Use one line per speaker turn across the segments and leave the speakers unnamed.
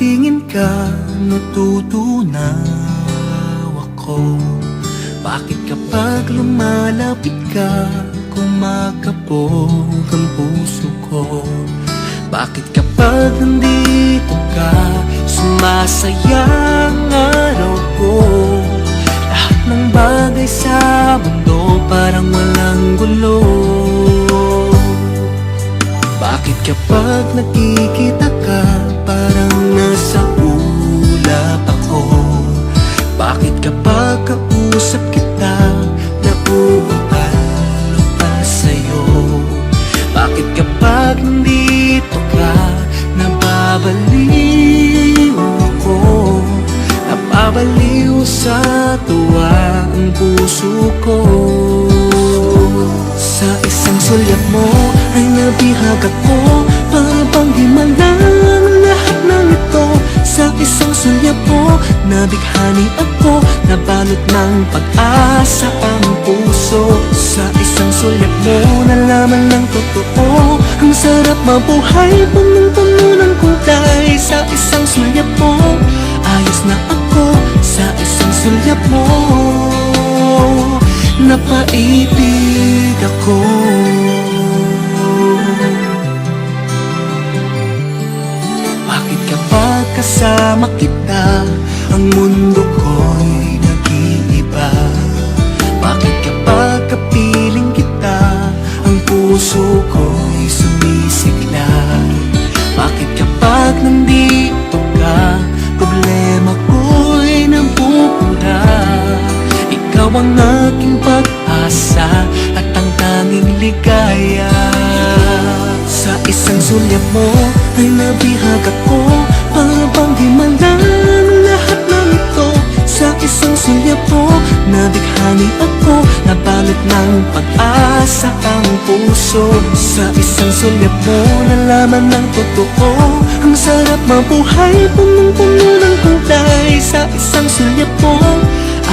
tingin ka natutunaw ako. Bakit kapag lumalapit ka Kumakabog ang puso ko? Bakit kapag nandito ka Sumasaya ang araw ko? Lahat ng bagay sa mundo Parang walang gulo. Bakit kapag nakikita nasa ulap ako. Bakit kapag kausap kita Nauualo pa sa'yo? Bakit kapag nandito ka Nababaliw ako? Napabaliw sa tuwa ang puso ko. Sa isang sulyap mo ay nabihag ako nabighani ako Nabalot ng pag-asa ang puso. Sa isang sulyap mo nalaman ng totoo. Ang sarap mabuhay punong-puno ng kulay Sa isang sulyap mo. Ayos na ako Sa isang sulyap mo. Napaibig ako. Bakit kapag kasama kita Ang mundo ko'y nag-iiba? Bakit kapag kapiling kita? Ang puso ko'y sumisigla. Bakit kapag nandito ka? Problema ko'y nabubura Ikaw ang aking pag-asa At ang tanging ligaya. Sa isang sulyap mo Ay nabihag ako isang sulyap mo Nabighani ako Nabalot ng pag-asa ang puso. Sa isang sulyap mo Nalaman ng totoo. Ang sarap mabuhay Punong-puno ng kulay Sa isang sulyap mo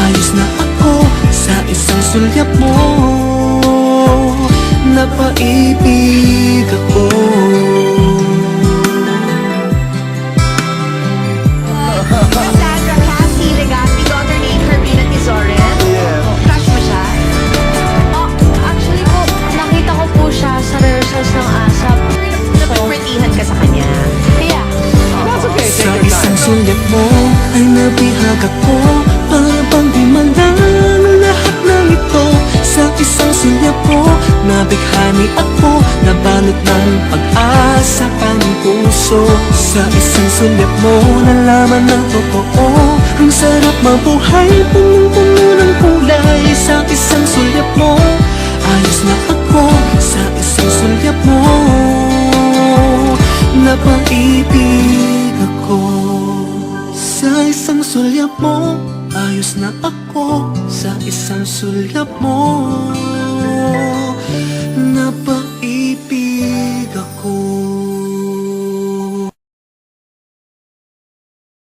Ayos na ako. Sa isang sulyap mo Napaibig nabihag ako Para bang di malang lahat ng ito. Sa isang sulyap mo nabighani ako Nabalot ng pag-asa ang puso. Sa isang sulyap mo nalaman ng totoo. Ang sarap mabuhay punong-puno ng kulay. Sa isang sulyap mo ayos na ako. Sa isang sulyap mo Napaibig isang sulyap mo. Ayos na ako Sa isang sulyap mo